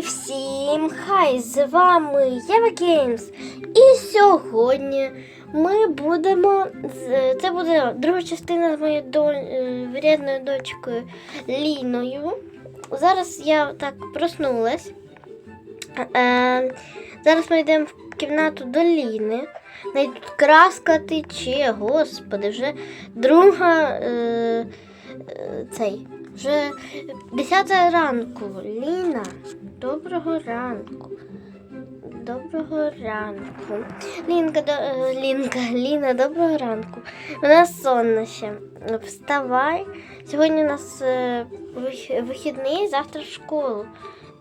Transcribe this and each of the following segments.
Всім хай! З вами Єва Геймс. І сьогодні ми будемо. Це буде друга частина з моєю до... е, дочкою Ліною. Зараз я так проснулась. Е, зараз ми йдемо в кімнату до Ліни. Тут краска тече, господи, вже друга. Е, е, цей. Вже 10 ранку. Ліна, доброго ранку. Доброго ранку. Лінка, до, е, Лінка, Ліна, доброго ранку. У нас сонно ще. Вставай. Сьогодні у нас е, вихідний, завтра в школу.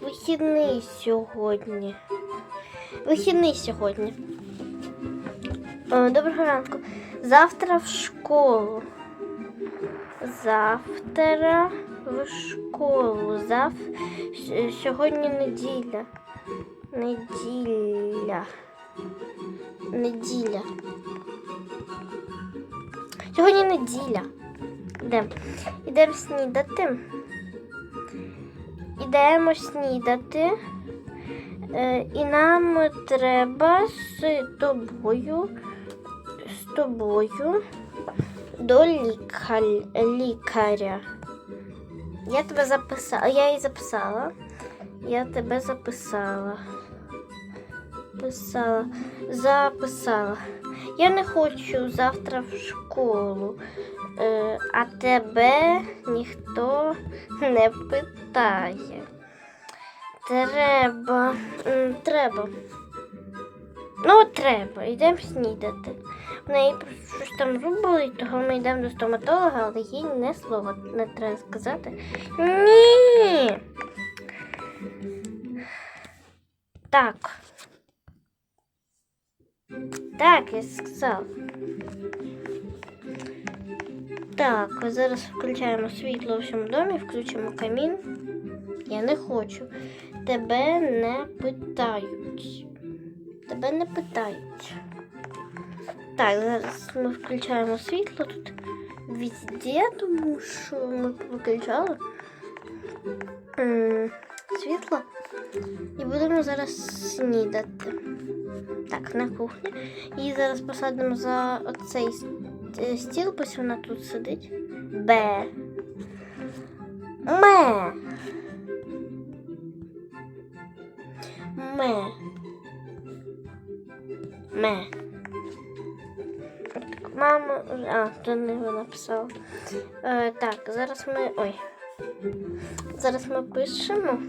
Вихідний сьогодні. Вихідний сьогодні. Е, Доброго ранку. Завтра в школу. Завтра в школу. Зав... Сьогодні неділя. Неділя. Неділя. Сьогодні неділя. Йдемо. Йдемо снідати. Йдемо снідати. Е, і нам треба з тобою. З тобою до лікаря. Я тебе записала. Я її записала. Я тебе записала. Писала. Записала. Я не хочу завтра в школу. Е, а тебе ніхто не питає. Треба. Треба. Ну, треба. Йдемо снідати. В неї щось там зубили, того ми йдемо до стоматолога, але їй не слова не треба сказати. Ні. Так. Так, я сказав. Так, зараз включаємо світло у всьому домі, включимо камін. Я не хочу. Тебе не питають. Тебе не питають. Так, зараз ми включаємо світло тут везде, тому що ми виключали світло. І будемо зараз снідати. Так, на кухні. І зараз посадимо за оцей стіл, ось вона тут сидить. Б. Ме. Ме. Ме. Мама. А, то не написала. Е, так, зараз ми. Ой. Зараз ми пишемо.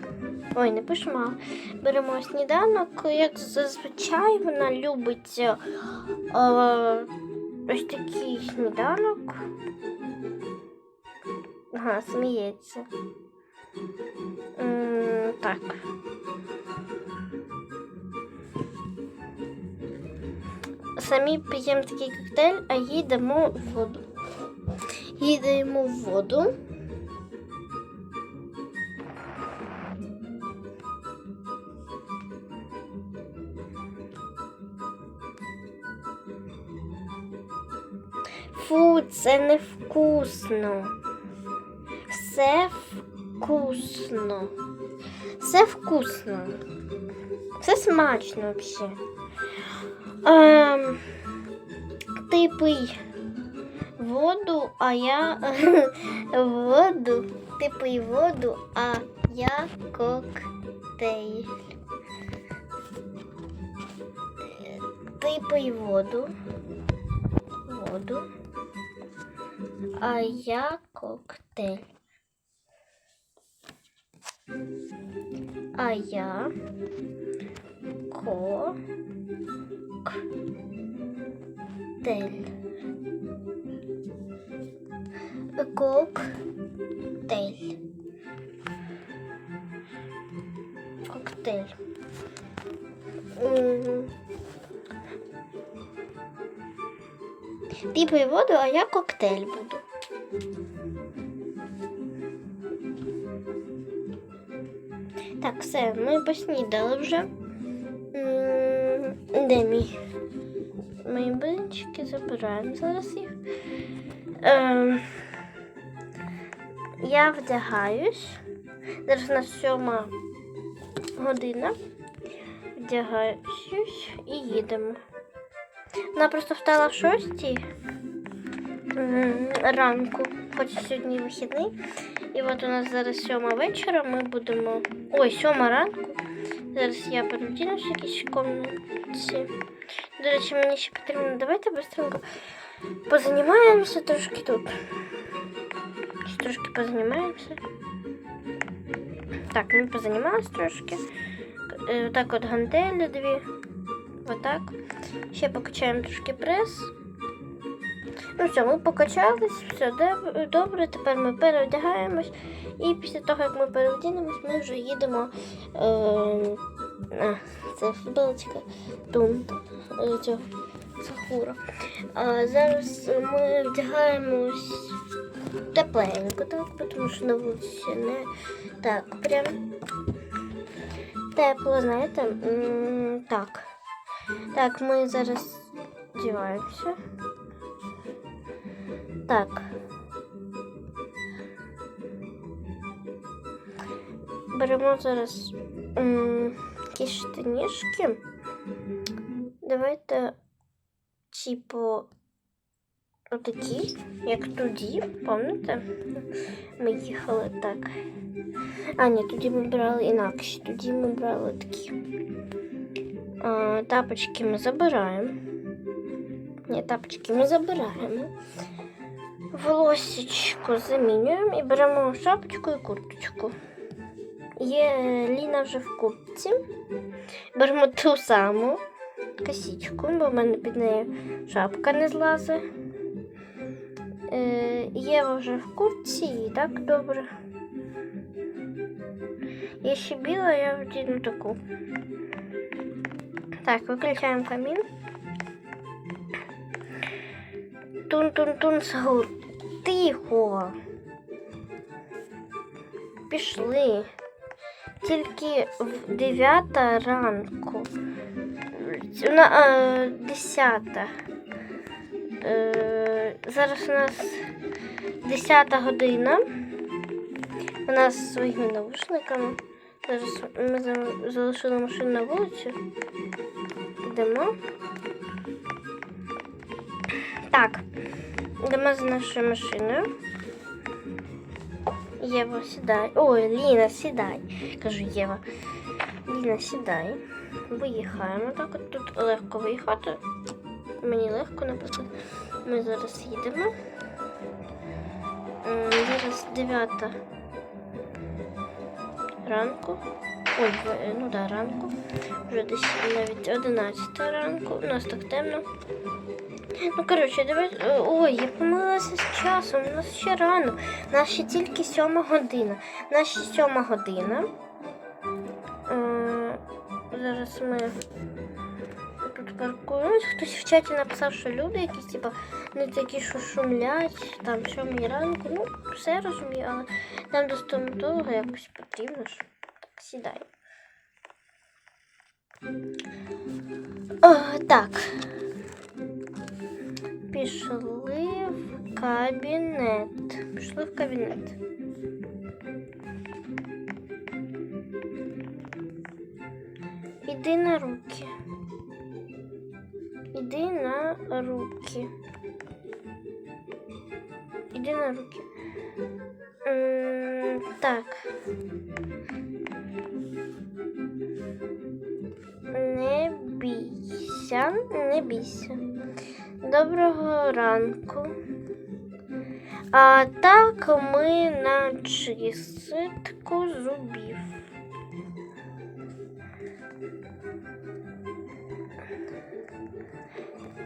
Ой, не пишемо, а беремо сніданок. Як зазвичай вона любить е, ось такий сніданок. Ага, сміється. М, так. Самі п'ємо такий коктейль, а їй дамо воду. Їй даємо воду. Фу, це невкусно. Все вкусно. Все вкусно. Все смачно взагалі. Ем, ти пий воду, а я воду. Ти пий воду, а я коктейль. Ти пий воду. Воду. А я коктейль. А я коктейль. Коктейль. Коктейль. Ти пий воду, а я коктейль буду. Так, все, ми поснідали вже. Де мій? Мої блинчики забираємо зараз їх. Ем, я вдягаюсь. Зараз у нас сьома година. Вдягаюсь і їдемо. Вона просто встала в шостій ранку, хоч сьогодні вихідний. І от у нас зараз сьома вечора. Ми будемо. Ой, сьома ранку. Зараз я перевдінусь в якійсь комнаті. До речі, мені ще потрібно. Давайте швидко позанімаємося трошки тут. Трошки позанімаємося. Так, ми позанімалися трошки. Е, Так от гантелі дві. Отак. Ще покачаємо трошки прес. Ну все, ми покачались, все добре. Тепер ми переодягаємось. І після того, як ми переодінемось, ми вже їдемо. Е, а, це футболочка Тунт е, цього. А зараз ми вдягаємось тепленько, так, тому що на вулиці не так прям тепло, знаєте. М, Так. Так, ми зараз вдіваємося. Так. Беремо зараз м, якісь штанішки. Давайте, типу, отакі, як тоді, пам'ятаєте? Ми їхали так. А, ні, тоді ми брали інакші. Тоді ми брали такі. А, тапочки ми забираємо. Ні, тапочки ми забираємо. Волосечко замінюємо і беремо шапочку і курточку. Є Ліна вже в куртці. Беремо ту саму косичку, бо в мене під нею шапка не злазить. Е, Єва вже в куртці і так добре. Є ще біла, я вдіну таку. Так, виключаємо камін. Тун-тун-тун, Сагур. Тихо. Пішли. Тільки в 9 ранку. На е, 10. Е, зараз у нас 10 година. У нас зі своїми навушниками. Зараз ми залишили машину на вулиці. Йдемо. Так, йдемо за нашою машиною. Єва, сідай. Ой, Ліна, сідай. Кажу Єва. Ліна, сідай. Виїхаємо. Так от тут легко виїхати. Мені легко, наприклад. Ми зараз їдемо. Зараз 9 ранку. Ой, в- ну да, ранку. Вже десь навіть 11 ранку. У нас так темно. Ну, коротше, давай. е, Ой, я помилилася з часом. У нас ще рано. У нас ще тільки сьома година. У нас ще сьома година. Е, Зараз ми тут паркуємось. Хтось в чаті написав, що люди якісь, типа, не такі, що шумлять, там сьомій ранку. Ну, все розумію, але нам до стоматолога якось потрібно ж. Так, сідай. О, так. Пішли в кабінет. Пішли в кабінет. Іди на руки. Іди на руки. Іди на руки. Так. Не бійся, не бійся. Доброго ранку. А так ми на чистку зубів.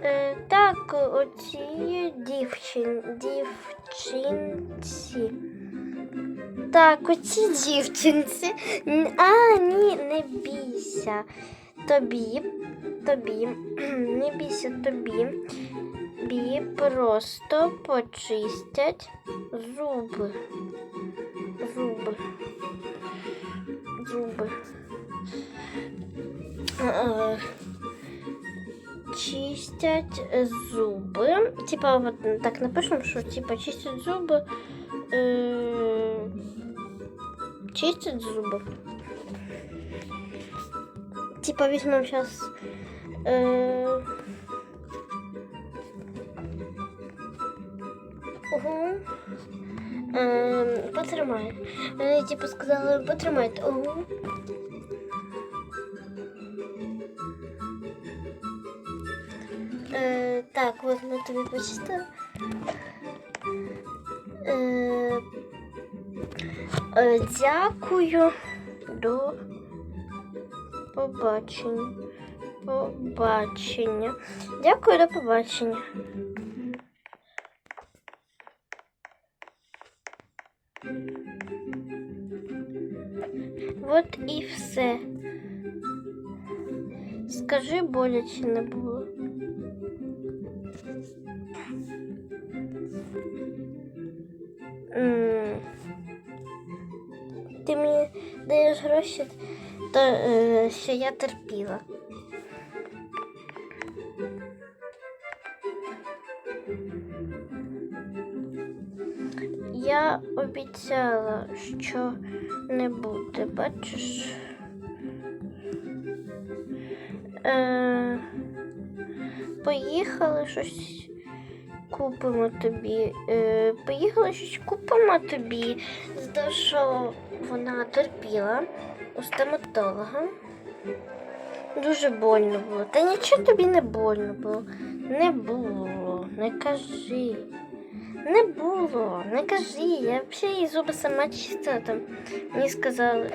Е, так, оці дівчин, дівчинці. Так, оці дівчинці. А, ні, не бійся. Тобі, тобі, не бійся тобі. Бі просто почистять зуби. Зуби. Зуби. Е, Чистять зуби. Типа, вот так напишемо, що типа чистять зуби. Е, чистять зуби. типа візьмемо зараз. Е... Угу. Е, потримай. Вони типу сказали, потримайте. Е, так, от ми тобі почистили. Е, е, дякую. До побачення. Побачення. Дякую, до побачення. От і все. Скажи, боляче не було. Ти мені даєш гроші, то е, що я терпіла. Обіцяла, що не буде, бачиш. Е, поїхали щось купимо тобі. Е, поїхали щось купимо тобі, за що вона терпіла у стоматолога. Дуже больно було. Та нічого тобі не больно було. Не було. Не кажи. Не було, не кажи. Я взагалі її зуби сама чистила там. Мені сказали.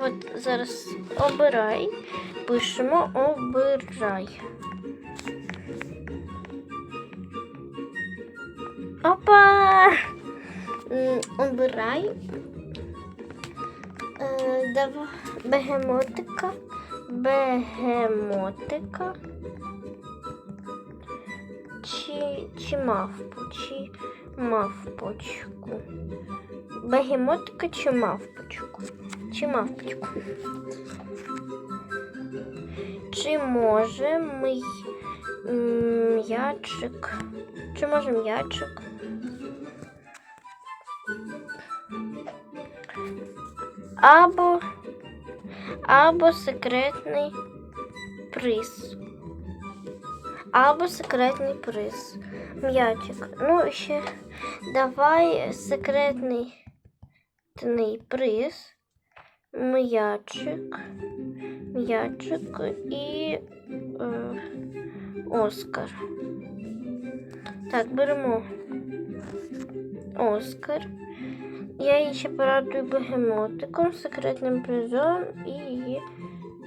От зараз обирай. Пишемо обирай. Опа! Обирай. Е, дав- Бегемотика. Бегемотика. Чи, чи мавпу, чи мавпочку. Бегемотика чи мавпочку? Чи мавпочку? Чи може мий м, м'ячик? Чи може м'ячик? Або, або секретний приз. Або секретний приз. М'ячик. Ну, ще давай секретний приз. М'ячик. М'ячик і е, Оскар. Так, беремо Оскар. Я її ще порадую бегемотиком, секретним призом і її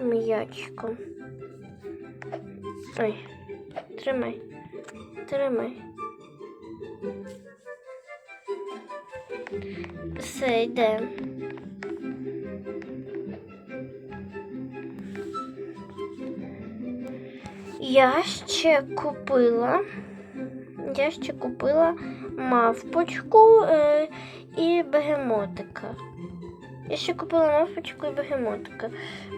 м'ячиком. Ой, тримай, тримай. Все, йде. Я ще купила. Я ще купила мавпочку е, і бегемотика. Я ще купила мавпочку і бегемотика.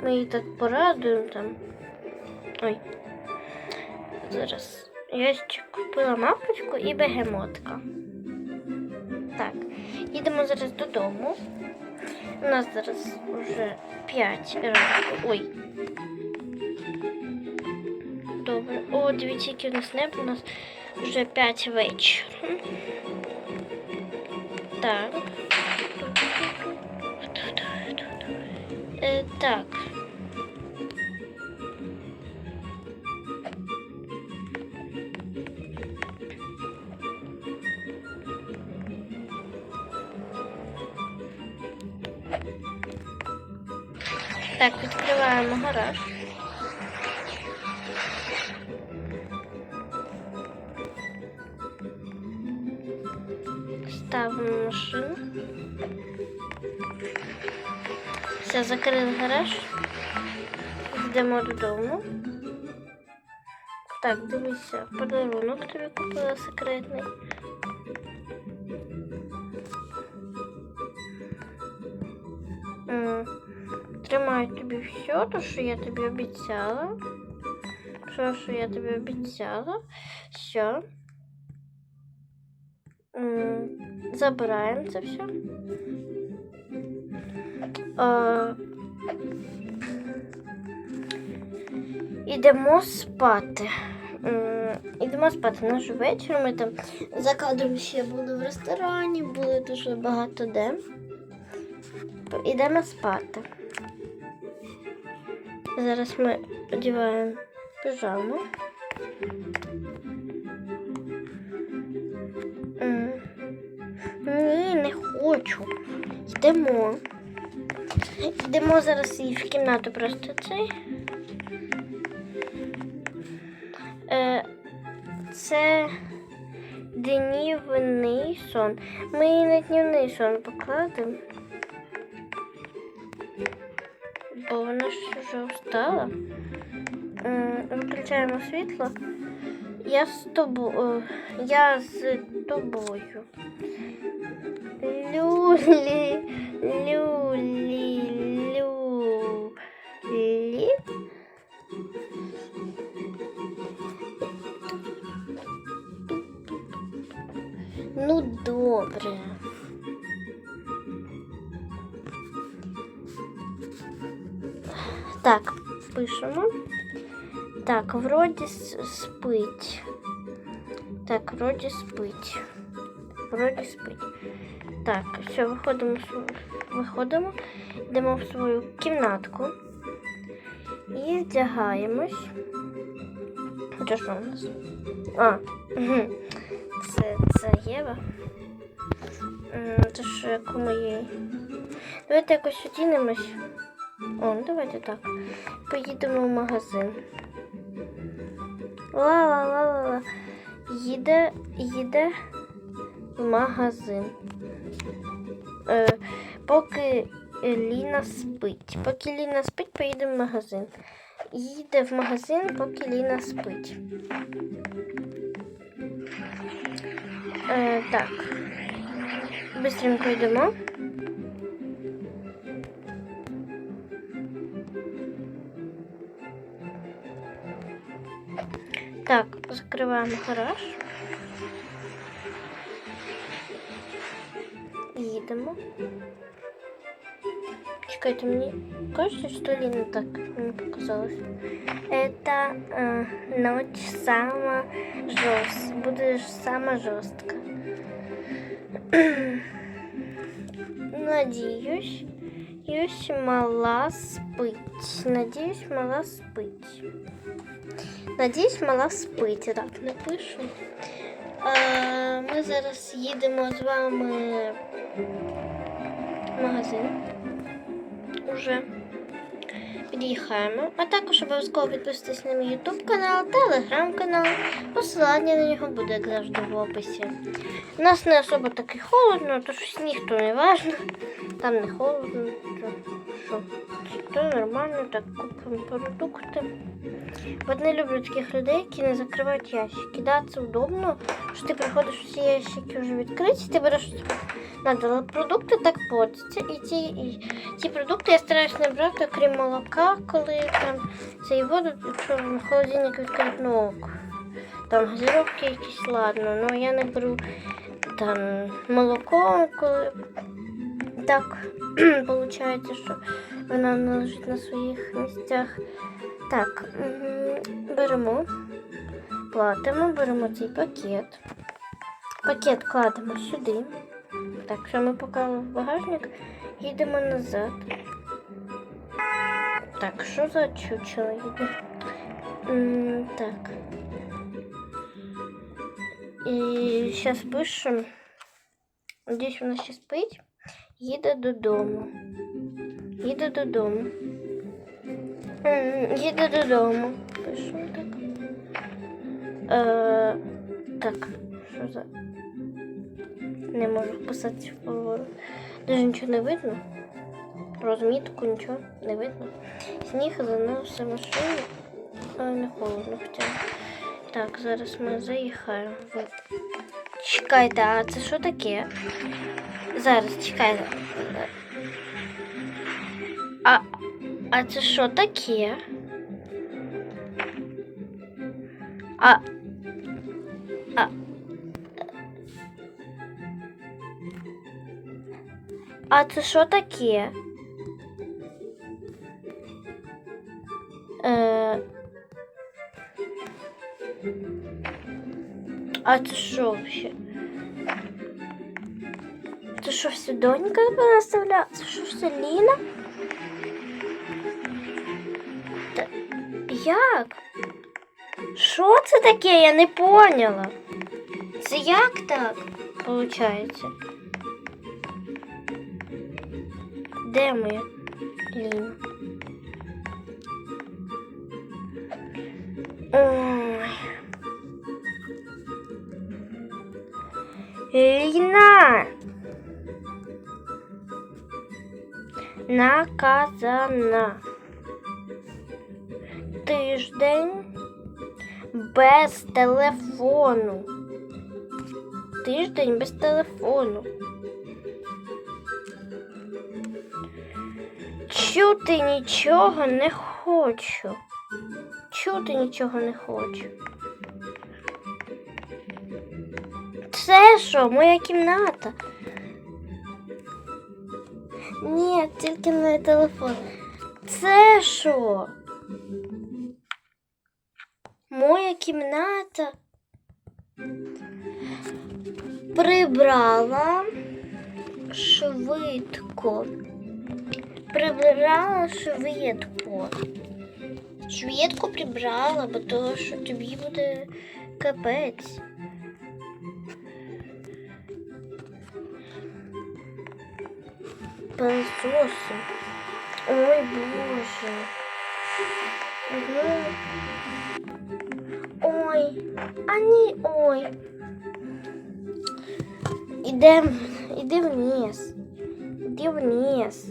Ми її так порадуємо там. Ой. Зараз. Я ще купила мавпочку і бегемотика. Так, їдемо зараз додому. У нас зараз вже 5 ранку. Ой. Добре. О, дивіться, який у нас небо. У нас вже 5 вечора. Так. Е, так. Так, відкриваємо гараж. Гараж. Йдемо додому. Так, дивися, подарунок тобі купила секретний. Тримаю тобі все, то, що я тобі обіцяла. Все, що я тобі обіцяла. Все. Забираємо це все. Ідемо спати. Ідемо спати наш вечір. Ми там за кадром ще були в ресторані, були дуже багато де. Ідемо спати. Зараз ми одягаємо піжаму. М. Ні, не хочу. Йдемо. Йдемо зараз і в кімнату просто цей. Це днівний сон. Ми її на днівний сон покладемо. Бо вона ж вже встала. Виключаємо світло. Я з тобою. Я з тобою. Люлі, люлі. Ну, добре. Так, пишемо. Так, вроді спить. Так, вроді спить. Вроді спить. Так, все, виходимо, виходимо, йдемо в свою кімнатку і вдягаємось. Це що у нас? А, угу. Це Єва. Це ж як у моєї. Давайте якось одінемось. О, ну давайте так. Поїдемо в магазин. Ла-ла-ла-ла-ла. Їде, їде в магазин. Е, поки Ліна спить. Поки Ліна спить, поїдемо в магазин. Їде в магазин, поки Ліна спить. Е, так. Бистренько йдемо. Так, закриваємо гараж. Їдемо. Чекайте, мені кажется, что Лина так мне показалось. Это э, ночь сама жест. Будешь сама жестко. Надеюсь, Надеюсь, мала спить. Надеюсь, мала спить. Надіюсь, мала спить. Так, напишу. А, ми зараз їдемо з вами в магазин. Уже під'їхаємо. А також обов'язково підписуйтесь на мій YouTube канал, телеграм канал. Посилання на нього буде, як завжди, в описі. У нас не особо таки холодно, тож сніг то не важно. Там не холодно, що? То нормально, так купимо продукти. От не люблю таких людей, які не закривають ящики. Да, це удобно, що ти приходиш всі ящики вже відкриті, ти береш надо, але продукти так портяться. І ці, і ці продукти я стараюсь не брати, окрім молока, коли там це і воду, якщо в холодильник відкрити, ну ок. Там газировки якісь, ладно, ну я не беру там молоко, коли так виходить, що вона не лежить на своїх місцях. Так, м, беремо, платимо, беремо цей пакет. Пакет кладемо сюди. Так, що ми поклали в багажник, їдемо назад. Так, що за чучело їде? М, Так. І зараз пишемо. Надіюсь, вона ще спить. Їде додому. Їде додому. Їде додому. Пишемо так. Е, так, що за. Не можу вписати в поворот. Даже нічого не видно. Розмітку, нічого не видно. Сніг заносив машину, але не холодно хоча. Так, зараз ми заїхаємо. Чекайте, а це що таке? Зараз чекай. А а це що таке? А. А. А це що таке? Е... А це що взагалі? Що все донька наставляла? Що все Ліна? Та як? Що це таке? Я не поняла. Це як так виходить? Де? Ой. Ліна. Наказана. Тиждень без телефону. Тиждень без телефону. Чути нічого не хочу. Чути нічого не хочу. Це що, моя кімната? Ні, тільки не телефон. Це що? Моя кімната прибрала швидко. Прибрала швидко. Швидко прибрала, бо то, що тобі буде капець. Пилососи. Ой, боже. Угу. Ой, а ні, ой. Ідем, іди вниз. Іди вниз.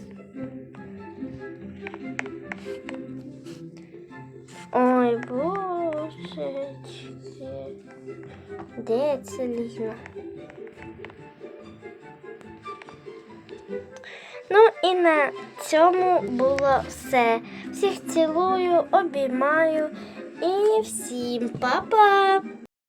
Ой, божечки. Де це Ліна? І на цьому було все. Всіх цілую, обіймаю і всім па-па!